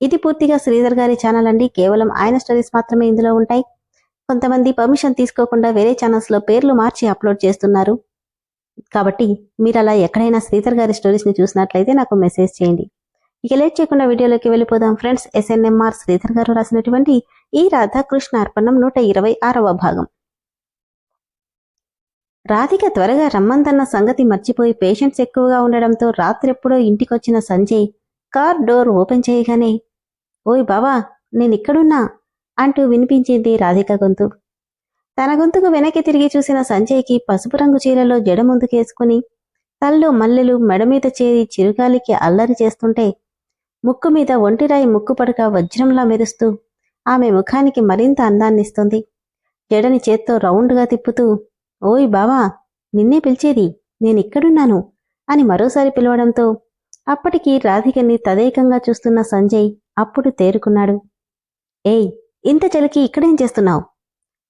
ఇది పూర్తిగా శ్రీధర్ గారి ఛానల్ అండి. కేవలం ఆయన స్టోరీస్ మాత్రమే ఇందులో ఉంటాయి. కొంతమంది పర్మిషన్ తీసుకోకుండా వేరే ఛానల్స్లో పేర్లు మార్చి అప్లోడ్ చేస్తున్నారు. కాబట్టి మీరు అలా ఎక్కడైనా శ్రీధర్ గారి స్టోరీస్ని చూసినట్లయితే నాకు మెసేజ్ చేయండి. ఇక లేట్ చేయకుండా వీడియోలోకి వెళ్ళిపోదాం ఫ్రెండ్స్ ఎస్ఎన్ఎంఆర్ శ్రీధర్ గారు రాసినటువంటి ఈ రాధాకృష్ణ అర్పణం నూట ఇరవై ఆరవ భాగం. రాధిక త్వరగా రమ్మందన్న సంగతి మర్చిపోయి పేషెంట్స్ ఎక్కువగా ఉండడంతో రాత్రెప్పుడో ఇంటికొచ్చిన సంజయ్ కార్ డోర్ ఓపెన్ చేయగానే ఓయ్ బావా నేనిక్కడున్నా అంటూ వినిపించింది రాధిక గొంతు. తన గొంతుకు వెనక్కి తిరిగి చూసిన సంజయ్కి పసుపు రంగు చీరలో జడ ముందుకేసుకుని తల్లు మల్లెలు మెడ మీద చేరి చిరుగాలికి అల్లరి చేస్తుంటే ముక్కు మీద ఒంటిరాయి ముక్కు పడక వజ్రంలా మెరుస్తూ ఆమె ముఖానికి మరింత అందాన్నిస్తుంది. జడని చేత్తో రౌండ్గా తిప్పుతూ ఓయ్ బావా నిన్నే పిలిచేది నేనిక్కడున్నాను అని మరోసారి పిలవడంతో అప్పటికి రాధికని తదేకంగా చూస్తున్న సంజయ్ అప్పుడు తేరుకున్నాడు. ఏయ్ ఇంత చలికి ఇక్కడేం చేస్తున్నావు?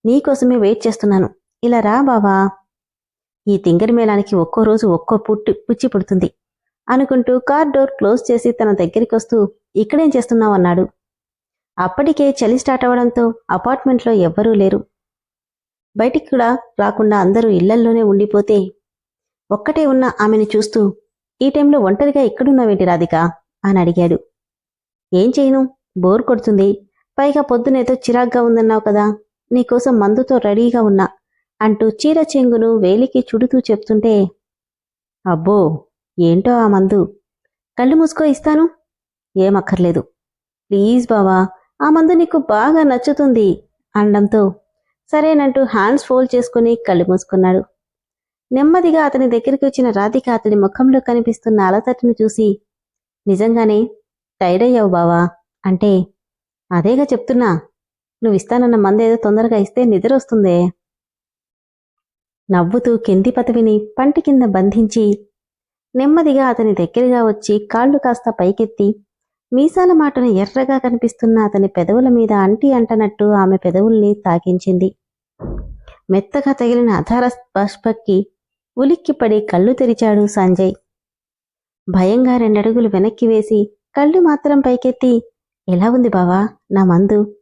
నీకోసమే వెయిట్ చేస్తున్నాను. ఇలా రా బావా. ఈ తింగరి మేళానికి ఒక్కో రోజు ఒక్కో పుట్టి పుచ్చి పుడుతుంది. అనుకుంటూ కార్ డోర్ క్లోజ్ చేసి తన దగ్గరికి వస్తూ ఇక్కడేం చేస్తున్నావు? అన్నాడు. అప్పటికే చలి స్టార్ట్ అవడంతో అపార్ట్మెంట్లో ఎవ్వరూ లేరు. బయటికి కూడా రాకుండా అందరూ ఇళ్ళల్లోనే ఉండిపోతే ఒక్కటే ఉన్న ఆమెను చూస్తూ ఈ టైంలో ఒంటరిగా ఇక్కడున్నావేంటి రాధిక? అని అడిగాడు. ఏం చేయను? బోర్ కొడుతుంది. పైగా పొద్దునేతో చిరాగ్గా ఉందన్నావు కదా. నీకోసం మందుతో రెడీగా ఉన్నా అంటూ చీర చెంగును వేలికి చుడుతూ చెప్తుంటే అబ్బో ఏంటో ఆ మందు? కళ్ళు మూసుకో ఇస్తాను. ఏమక్కర్లేదు. ప్లీజ్ బావా ఆ మందు నీకు బాగా నచ్చుతుంది అనడంతో సరేనంటూ హ్యాండ్స్ ఫోల్డ్ చేసుకుని కళ్ళు మూసుకున్నాడు. నెమ్మదిగా అతని దగ్గరికి వచ్చిన రాధిక అతని ముఖంలో కనిపిస్తున్న అలతటిని చూసి నిజంగానే టైర్డ్ అయ్యావు బావా. అంటే అదేగా చెప్తున్నా. నువ్వు ఇస్తానన్న మందేదో తొందరగా ఇస్తే నిద్ర వస్తుందే నవ్వుతూ కింది పదవిని పంటి కింద బంధించి నెమ్మదిగా అతని దగ్గరగా వచ్చి కాళ్ళు కాస్త పైకెత్తి మీసాల మాటను ఎర్రగా కనిపిస్తున్న అతని పెదవుల మీద అంటి అంటనట్టు ఆమె పెదవుల్ని తాకించింది. మెత్తగా తగిలిన అధార బాష్పక్కి ఉలిక్కిపడి కళ్ళు తెరిచాడు సంజయ్. భయంగా రెండడుగులు వెనక్కి వేసి కళ్ళు మాత్రం పైకెత్తి ఎలా ఉంది బావా? నా మందు?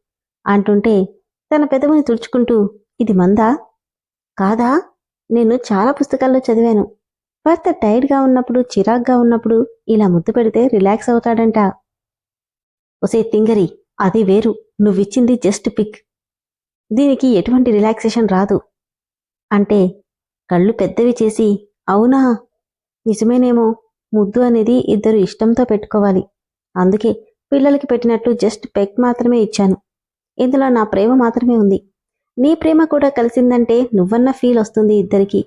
అంటుంటే తన పెదవుని తుడుచుకుంటూ ఇది మందా? కాదా? నేను చాలా పుస్తకాల్లో చదివాను. భర్త టైర్డ్గా ఉన్నప్పుడు చిరాగ్గా ఉన్నప్పుడు ఇలా ముద్దు పెడితే రిలాక్స్ అవుతాడంట. ఒసే తింగరి అది వేరు. నువ్విచ్చింది జస్ట్ పిక్. దీనికి ఎటువంటి రిలాక్సేషన్ రాదు. అంటే కళ్ళు పెద్దవి చేసి అవునా? నిజమేనేమో. ముద్దు అనేది ఇద్దరు ఇష్టంతో పెట్టుకోవాలి. అందుకే పిల్లలకి పెట్టినట్టు జస్ట్ పెక్ మాత్రమే ఇచ్చాను. ఇందులో నా ప్రేమ మాత్రమే ఉంది. నీ ప్రేమ కూడా కలిసిందంటే నువ్వన్న ఫీల్ వస్తుంది ఇద్దరికి.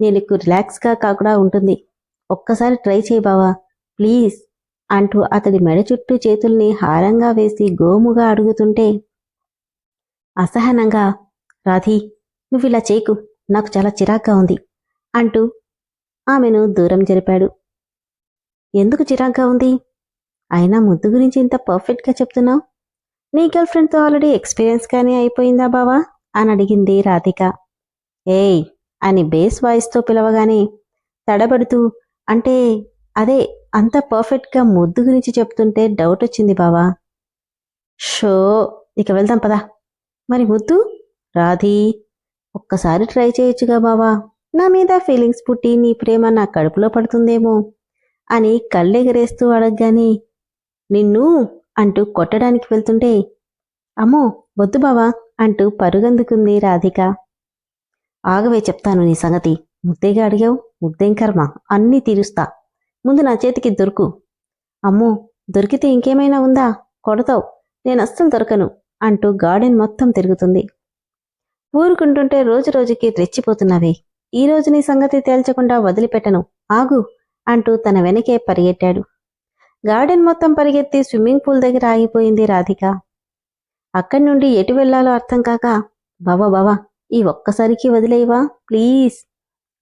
నీకు రిలాక్స్గా కాకుండా ఉంటుంది. ఒక్కసారి ట్రై చేయి బావా. ప్లీజ్ అంటూ అతడి మెడ చుట్టూ చేతుల్ని హారంగా వేసి గోముగా అడుగుతుంటే అసహనంగా రాధీ ఇలా చేయకు. నాకు చాలా చిరాగ్గా ఉంది అంటూ ఆమెను దూరం జరిపాడు. ఎందుకు చిరాగ్గా ఉంది? అయినా ముద్దు గురించి ఇంత పర్ఫెక్ట్గా చెప్తున్నావు? నీ గర్ల్ ఫ్రెండ్తో ఆల్రెడీ ఎక్స్పీరియన్స్ కానీ అయిపోయిందా బావా? అని అడిగింది రాధిక. ఏయ్ అని బేస్ వాయిస్తో పిలవగానే తడబడుతూ అంటే అదే అంత పర్ఫెక్ట్గా ముద్దు గురించి చెప్తుంటే డౌట్ వచ్చింది బావా. షో ఇక వెళ్దాం పదా. మరి ముద్దు? రాధీ ఒక్కసారి ట్రై చేయొచ్చుగా బావా. నా మీద ఫీలింగ్స్ పుట్టి నీ ప్రేమ నా కడుపులో పడుతుందేమో అని కళ్ళెగరేస్తూ అడగగానే నిన్ను అంటూ కొట్టడానికి వెళ్తుంటే అమ్మో వద్దు బావా అంటూ పరుగందుకుంది రాధిక. ఆగవే చెప్తాను నీ సంగతి. ముద్దేగా అడిగావు? ముద్దేం కర్మ? అన్నీ తీరుస్తా. ముందు నా చేతికి దొరుకు. అమ్మో దొరికితే ఇంకేమైనా ఉందా? కొడతావు. నేను అస్సలు దొరకను అంటూ గార్డెన్ మొత్తం తిరుగుతుంది. ఊరుకుంటుంటే రోజు రోజుకి రెచ్చిపోతున్నావే. ఈ రోజు నీ సంగతి తేల్చకుండా వదిలిపెట్టను. ఆగు అంటూ తన వెనకే పరిగెట్టాడు. గార్డెన్ మొత్తం పరిగెత్తి స్విమ్మింగ్ పూల్ దగ్గర ఆగిపోయింది రాధిక. అక్కడి నుండి ఎటు వెళ్ళాలో అర్థం కాక బావా బావా ఈ ఒక్కసారికి వదిలేయవా? ప్లీజ్.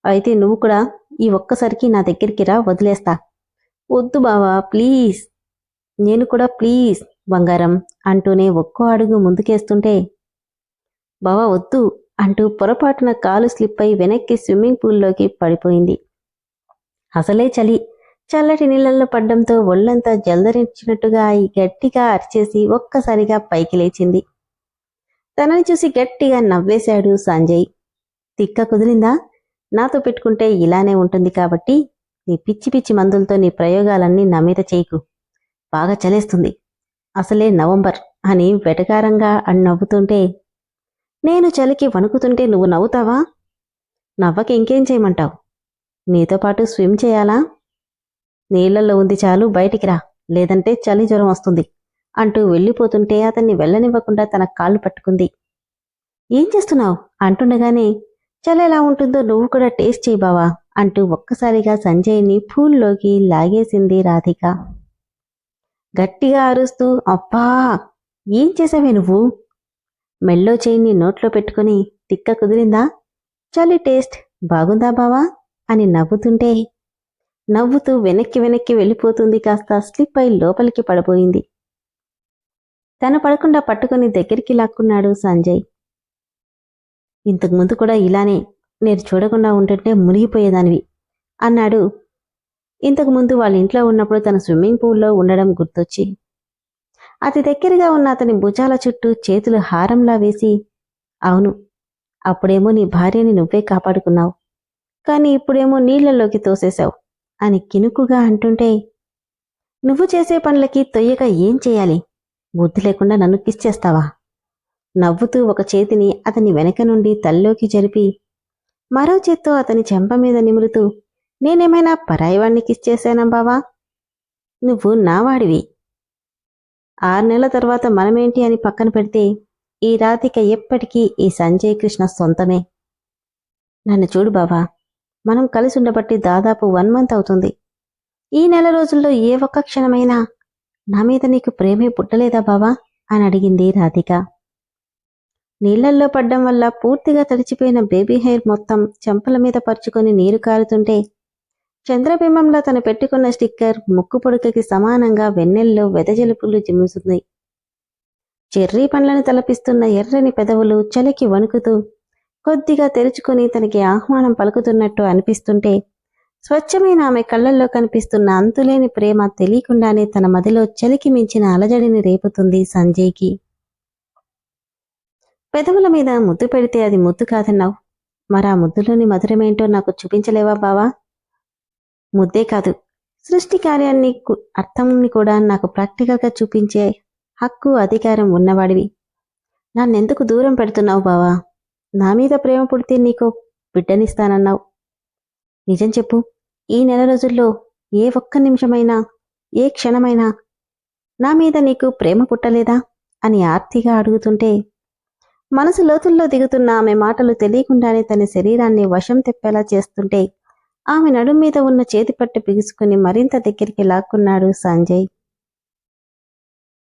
అయితే నువ్వు కూడా ఈ ఒక్కసారికి నా దగ్గరికి రా వదిలేస్తా. వద్దు బావా ప్లీజ్. నేను కూడా ప్లీజ్ బంగారం అంటూనే ఒక్కో అడుగు ముందుకేస్తుంటే బావా వద్దు అంటూ పొరపాటున కాలు స్లిప్ అయి వెనక్కి స్విమ్మింగ్ పూల్లోకి పడిపోయింది. అసలే చలి. చల్లటి నీళ్ళల్లో పడ్డంతో ఒళ్ళంతా జల్దరించినట్టుగా అయి గట్టిగా అరిచేసి ఒక్కసారిగా పైకి లేచింది. తనని చూసి గట్టిగా నవ్వేశాడు సంజయ్. తిక్క కుదిరిందా? నాతో పెట్టుకుంటే ఇలానే ఉంటుంది కాబట్టి నీ పిచ్చి పిచ్చి మందులతో నీ ప్రయోగాలన్నీ నా మీద చేయకు. బాగా చలేస్తుంది. అసలే నవంబర్ అని వెటకారంగా అని నవ్వుతుంటే నేను చలికి వణుకుతుంటే నువ్వు నవ్వుతావా? నవ్వక ఇంకేం చేయమంటావు? నీతో పాటు స్విమ్ చేయాలా? నీళ్ళలో ఉంది చాలు బయటికి రా. లేదంటే చలి జ్వరం వస్తుంది అంటూ వెళ్ళిపోతుంటే అతన్ని వెళ్ళనివ్వకుండా తన కాళ్ళు పట్టుకుంది. ఏం చేస్తున్నావు? అంటుండగానే చలి ఎలా ఉంటుందో నువ్వు కూడా టేస్ట్ చేయి బావా అంటూ ఒక్కసారిగా సంజయ్ని పూల్లోకి లాగేసింది రాధిక. గట్టిగా అరుస్తూ అబ్బా ఏం చేసావే నువ్వు? మెల్లో చేయిని నోట్లో పెట్టుకుని తిక్క కుదిరిందా? చలి టేస్ట్ బాగుందా బావా? అని నవ్వుతుంటే నవ్వుతూ వెనక్కి వెనక్కి వెళ్ళిపోతుంది కాస్త స్లిప్ అయి లోపలికి పడబోయింది. తను పడకుండా పట్టుకుని దగ్గరికి లాక్కున్నాడు సంజయ్. ఇంతకు ముందు కూడా ఇలానే నేను చూడకుండా ఉంటుంటే మునిగిపోయేదానివి అన్నాడు. ఇంతకు ముందు వాళ్ళ ఇంట్లో ఉన్నప్పుడు తన స్విమ్మింగ్ పూల్లో ఉండడం గుర్తొచ్చి అతి దగ్గరగా ఉన్న అతని భుజాల చుట్టూ చేతులు హారంలా వేసి అవును అప్పుడేమో నీ భార్యని నువ్వే కాపాడుకున్నావు కానీ ఇప్పుడేమో నీళ్ళలోకి తోసేశావు అని కినుకుగా అంటుంటే నువ్వు చేసే పనులకి తొయ్యగా ఏం చేయాలి? బుద్ధి లేకుండా నన్ను కిస్ చేస్తావా? నవ్వుతూ ఒక చేతిని అతని వెనక నుండి తల్లోకి జరిపి మరో చేత్తో అతని చెంప మీద నిమురుతూ నేనేమైనా పరాయివాణ్ణి కిస్ చేశానా బావా? నువ్వు నావాడివి. ఆరు నెలల తర్వాత మనమేంటి అని పక్కన పెడితే ఈ రాధిక ఎప్పటికీ ఈ సంజయ్ కృష్ణ సొంతమే. నన్ను చూడు బావా మనం కలిసి ఉండబట్టి దాదాపు వన్ మంత్ అవుతుంది. ఈ నెల రోజుల్లో ఏ ఒక్క క్షణమైనా నా మీద నీకు ప్రేమే పుట్టలేదా బావా? అని అడిగింది రాధిక. నీళ్ళల్లో పడ్డం వల్ల పూర్తిగా తడిచిపోయిన బేబీ హెయిర్ మొత్తం చెంపల మీద పరుచుకొని నీరు కారుతుంటే చంద్రబింబంలో తను పెట్టుకున్న స్టిక్కర్ ముక్కు పొడుకకి సమానంగా వెన్నెల్లో వెదజలుపులు జిమ్ముతుంది చెర్రీ పండ్లను తలపిస్తున్న ఎర్రని పెదవులు చలికి వణుకుతూ కొద్దిగా తెరుచుకుని తనకి ఆహ్వానం పలుకుతున్నట్టు అనిపిస్తుంటే స్వచ్ఛమైన ఆమె కళ్ళల్లో కనిపిస్తున్న అంతులేని ప్రేమ తెలియకుండానే తన మదిలో చలికి మించిన అలజడిని రేపుతుంది సంజయ్కి. పెదవుల మీద ముద్దు పెడితే అది ముద్దు కాదన్నావు. మరా ముద్దులోని మధురమేంటో నాకు చూపించలేవా బావా? ముద్దే కాదు. సృష్టి కార్యాన్ని అర్థంని కూడా నాకు ప్రాక్టికల్గా చూపించే హక్కు అధికారం ఉన్నవాడివి. నన్నెందుకు దూరం పెడుతున్నావు బావా? నా మీద ప్రేమ పుడితే నీకు బిడ్డనిస్తానన్నావు. నిజం చెప్పు ఈ నెల రోజుల్లో ఏ ఒక్క నిమిషమైనా ఏ క్షణమైనా నా మీద నీకు ప్రేమ పుట్టలేదా అని ఆర్తిగా అడుగుతుంటే మనసు లోతుల్లో దిగుతున్న ఆమె మాటలు తెలియకుండానే తన శరీరాన్ని వశం తెప్పేలా చేస్తుంటే ఆమె నడుం మీద ఉన్న చేతి పట్టు బిగుసుకుని మరింత దగ్గరికి లాక్కున్నాడు సంజయ్.